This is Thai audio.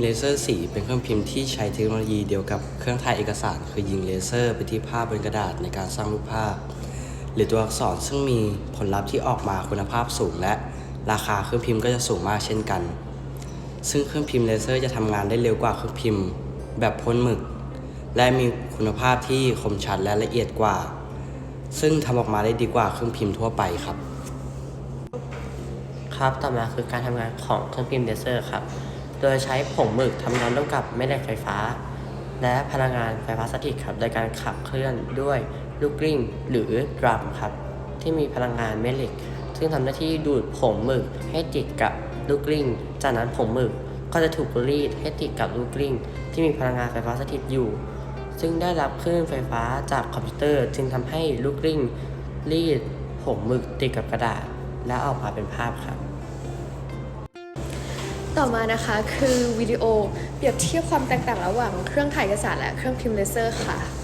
เลเซอร์สีเป็นเครื่องพิมพ์ที่ใช้เทคโนโลยีเดียวกับเครื่องถ่ายเอกสาร คือยิงเลเซอร์ไปที่ภาพบนกระดาษในการสร้างรูปภาพ หรือตัวอักษรซึ่งมีผลลัพธ์ที่ออกมาคุณภาพสูง และราคาเครื่องพิมพ์ก็จะสูงมากเช่นกัน ซึ่งเครื่องพิมพ์เลเซอร์จะทำงานได้เร็วกว่าเครื่องพิมพ์แบบพ่นหมึก และมีคุณภาพที่คมชัดและละเอียดกว่า ซึ่งทำออกมาได้ดีกว่าเครื่องพิมพ์ทั่วไปครับ ครับต่อมาคือการทำงานของเครื่องพิมพ์เลเซอร์ครับ โดยใช้ผงหมึกทำงานร่วมกับแม่เหล็กไฟฟ้า และพลังงานไฟฟ้าสถิตครับ โดยการขับเคลื่อนด้วยลูกกลิ้งหรือดรัมครับ ที่มีพลังงานแม่เหล็ก ซึ่งทำหน้าที่ดูดผงหมึกให้ติดกับลูกกลิ้ง จากนั้นผงหมึกก็จะถูกรีดให้ติดกับลูกกลิ้ง ที่มีพลังงานไฟฟ้าสถิตอยู่ ซึ่งได้รับคลื่นไฟฟ้าจากคอมพิวเตอร์ จึงทำให้ลูกกลิ้งรีดผงหมึกติดกับกระดาษ และออกมาเป็นภาพครับ ต่อมานะคะคือวิดีโอเปรียบเทียบความแตกต่างระหว่างเครื่องถ่ายเอกสารและเครื่องพิมพ์เลเซอร์ค่ะ